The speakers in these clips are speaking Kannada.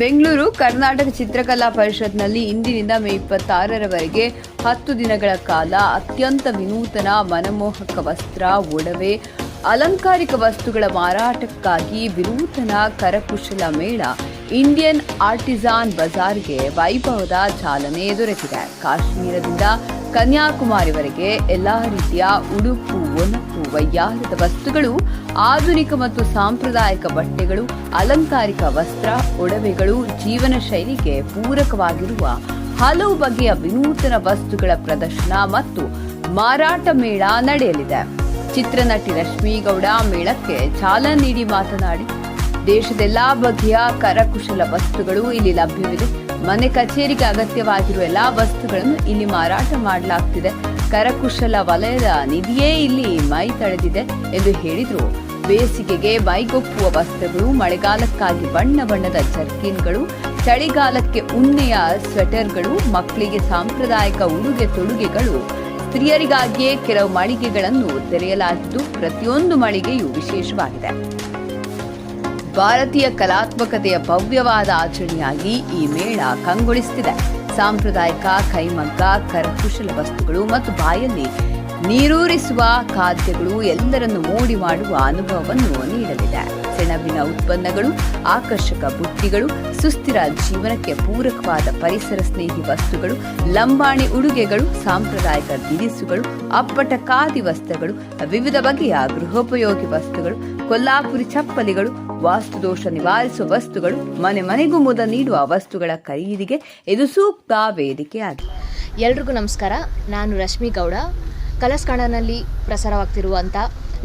ಬೆಂಗಳೂರು ಕರ್ನಾಟಕ ಚಿತ್ರಕಲಾ ಪರಿಷತ್ನಲ್ಲಿ ಇಂದಿನಿಂದ ಮೇ ಇಪ್ಪತ್ತಾರರವರೆಗೆ ಹತ್ತು ದಿನಗಳ ಕಾಲ ಅತ್ಯಂತ ವಿನೂತನ ಮನಮೋಹಕ ವಸ್ತ್ರ, ಒಡವೆ, ಅಲಂಕಾರಿಕ ವಸ್ತುಗಳ ಮಾರಾಟಕ್ಕಾಗಿ ವಿನೂತನ ಕರಕುಶಲ ಮೇಳ ಇಂಡಿಯನ್ ಆರ್ಟಿಸಾನ್ ಬಜಾರ್ಗೆ ವೈಭವದ ಚಾಲನೆ ದೊರೆತಿದೆ. ಕಾಶ್ಮೀರದಿಂದ ಕನ್ಯಾಕುಮಾರಿವರೆಗೆ ಎಲ್ಲ ರೀತಿಯ ಉಡುಪು ಒನಪು ವೈಯಾರದ ವಸ್ತುಗಳು, ಆಧುನಿಕ ಮತ್ತು ಸಾಂಪ್ರದಾಯಿಕ ಬಟ್ಟೆಗಳು, ಅಲಂಕಾರಿಕ ವಸ್ತ್ರ, ಒಡವೆಗಳು, ಜೀವನ ಶೈಲಿಗೆ ಪೂರಕವಾಗಿರುವ ಹಲವು ಬಗೆಯ ವಿನೂತನ ವಸ್ತುಗಳ ಪ್ರದರ್ಶನ ಮತ್ತು ಮಾರಾಟ ಮೇಳ ನಡೆಯಲಿದೆ. ಚಿತ್ರನಟಿ ರಶ್ಮಿಗೌಡ ಮೇಳಕ್ಕೆ ಚಾಲನೆ ನೀಡಿ ಮಾತನಾಡಿ, ದೇಶದೆಲ್ಲಾ ಬಗೆಯ ಕರಕುಶಲ ವಸ್ತುಗಳು ಇಲ್ಲಿ ಲಭ್ಯವಿದೆ. ಮನೆ ಕಚೇರಿಗೆ ಅಗತ್ಯವಾಗಿರುವ ಎಲ್ಲಾ ವಸ್ತುಗಳನ್ನು ಇಲ್ಲಿ ಮಾರಾಟ ಮಾಡಲಾಗ್ತಿದೆ. ಕರಕುಶಲ ವಲಯದ ನಿಧಿಯೇ ಇಲ್ಲಿ ಮೈ ತಳೆದಿದೆ ಎಂದು ಹೇಳಿದರು. ಬೇಸಿಗೆಗೆ ಮೈಗೊಪ್ಪುವ ವಸ್ತ್ರಗಳು, ಮಳೆಗಾಲಕ್ಕಾಗಿ ಬಣ್ಣ ಬಣ್ಣದ ಜರ್ಕಿನ್ಗಳು, ಚಳಿಗಾಲಕ್ಕೆ ಉಣ್ಣೆಯ ಸ್ವೆಟರ್ಗಳು, ಮಕ್ಕಳಿಗೆ ಸಾಂಪ್ರದಾಯಿಕ ಉಡುಗೆ ತೊಡುಗೆಗಳು, ಸ್ತ್ರೀಯರಿಗಾಗಿಯೇ ಕೆಲವು ಮಳಿಗೆಗಳನ್ನು ತೆರೆಯಲಾಗಿದ್ದು ಪ್ರತಿಯೊಂದು ಮಳಿಗೆಯೂ ವಿಶೇಷವಾಗಿದೆ. ಭಾರತೀಯ ಕಲಾತ್ಮಕತೆಯ ಭವ್ಯವಾದ ಆಚರಣೆಯಾಗಿ ಈ ಮೇಳ ಕಂಗೊಳಿಸುತ್ತಿದೆ ಸಾಂಪ್ರದಾಯಿಕ, ಕೈಮಗ್ಗ, ಕರಕುಶಲ ವಸ್ತುಗಳು ಮತ್ತು ಬಾಯಲ್ಲಿ ನೀರೂರಿಸುವ ಖಾದ್ಯಗಳು ಎಲ್ಲರನ್ನು ಮೋಡಿ ಮಾಡುವ ಅನುಭವವನ್ನು ನೀಡಲಿದೆ. ಸೆಣಬಿನ ಉತ್ಪನ್ನಗಳು, ಆಕರ್ಷಕ ಬುಟ್ಟಿಗಳು, ಸುಸ್ಥಿರ ಜೀವನಕ್ಕೆ ಪೂರಕವಾದ ಪರಿಸರ ಸ್ನೇಹಿ ವಸ್ತುಗಳು, ಲಂಬಾಣಿ ಉಡುಗೆಗಳು, ಸಾಂಪ್ರದಾಯಿಕ ದಿನಿಸುಗಳು ಅಪ್ಪಟ ಖಾದಿ ವಸ್ತ್ರಗಳು ವಿವಿಧ ಬಗೆಯ ಗೃಹೋಪಯೋಗಿ ವಸ್ತುಗಳು, ಕೊಲ್ಲಾಪುರಿ ಚಪ್ಪಲಿಗಳು ವಾಸ್ತುದೋಷ ನಿವಾರಿಸುವ ವಸ್ತುಗಳು ಮನೆ ಮನೆಗೂ ಮುದ ನೀಡುವ ವಸ್ತುಗಳ ಖರೀದಿಗೆ ಇದು ಸೂಕ್ತ ವೇದಿಕೆಯಾಗಿದೆ. ಎಲ್ರಿಗೂ ನಮಸ್ಕಾರ. ನಾನು ರಶ್ಮಿ ಗೌಡ. ಕಲರ್ಸ್ ಕನ್ನಡನಲ್ಲಿ ಪ್ರಸಾರವಾಗ್ತಿರುವಂಥ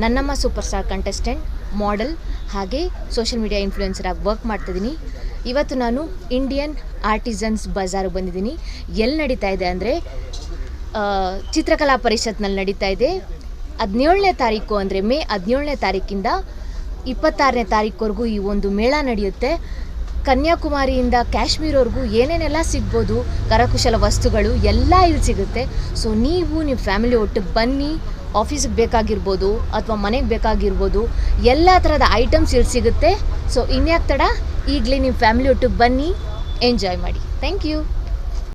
ನನ್ನಮ್ಮ ಸೂಪರ್ ಸ್ಟಾರ್ ಕಂಟೆಸ್ಟೆಂಟ್, ಮಾಡೆಲ್ ಹಾಗೆ ಸೋಷಿಯಲ್ ಮೀಡಿಯಾ ಇನ್ಫ್ಲೂಯೆನ್ಸರ್ ಆಗಿ ವರ್ಕ್ ಮಾಡ್ತಿದ್ದೀನಿ. ಇವತ್ತು ನಾನು ಇಂಡಿಯನ್ ಆರ್ಟಿಸನ್ಸ್ ಬಜಾರ್ಗೆ ಬಂದಿದ್ದೀನಿ. ಎಲ್ಲಿ ನಡೀತಾ ಇದೆ ಅಂದರೆ ಚಿತ್ರಕಲಾ ಪರಿಷತ್ನಲ್ಲಿ ನಡೀತಾ ಇದೆ. ಹದಿನೇಳನೇ ತಾರೀಕು ಅಂದರೆ ಮೇ ಹದಿನೇಳನೇ ತಾರೀಕಿಂದ ಇಪ್ಪತ್ತಾರನೇ ತಾರೀಕುವರೆಗೂ ಈ ಒಂದು ಮೇಳ ನಡೆಯುತ್ತೆ. ಕನ್ಯಾಕುಮಾರಿಯಿಂದ ಕಾಶ್ಮೀರವರೆಗೂ ಏನೇನೆಲ್ಲ ಸಿಗ್ಬೋದು, ಕರಕುಶಲ ವಸ್ತುಗಳು ಎಲ್ಲ ಇಲ್ಲಿ ಸಿಗುತ್ತೆ. ಸೊ, ನೀವು ನಿಮ್ಮ ಫ್ಯಾಮಿಲಿ ಒಟ್ಟಿಗೆ ಬನ್ನಿ, ಆಫೀಸಿಗೆ ಬೇಕಾಗಿರ್ಬೋದು ಅಥವಾ ಮನೆಗೆ ಬೇಕಾಗಿರ್ಬೋದು, ಎಲ್ಲ ಥರದ ಐಟಮ್ಸ್ ಇಲ್ಲಿ ಸಿಗುತ್ತೆ. ಸೊ, ಇನ್ಯಾಕೆ ತಡ? ಈಗಲೇ ನಿಮ್ಮ ಫ್ಯಾಮಿಲಿ ಒಟ್ಟಿಗೆ ಬನ್ನಿ, ಎಂಜಾಯ್ ಮಾಡಿ. Thank you.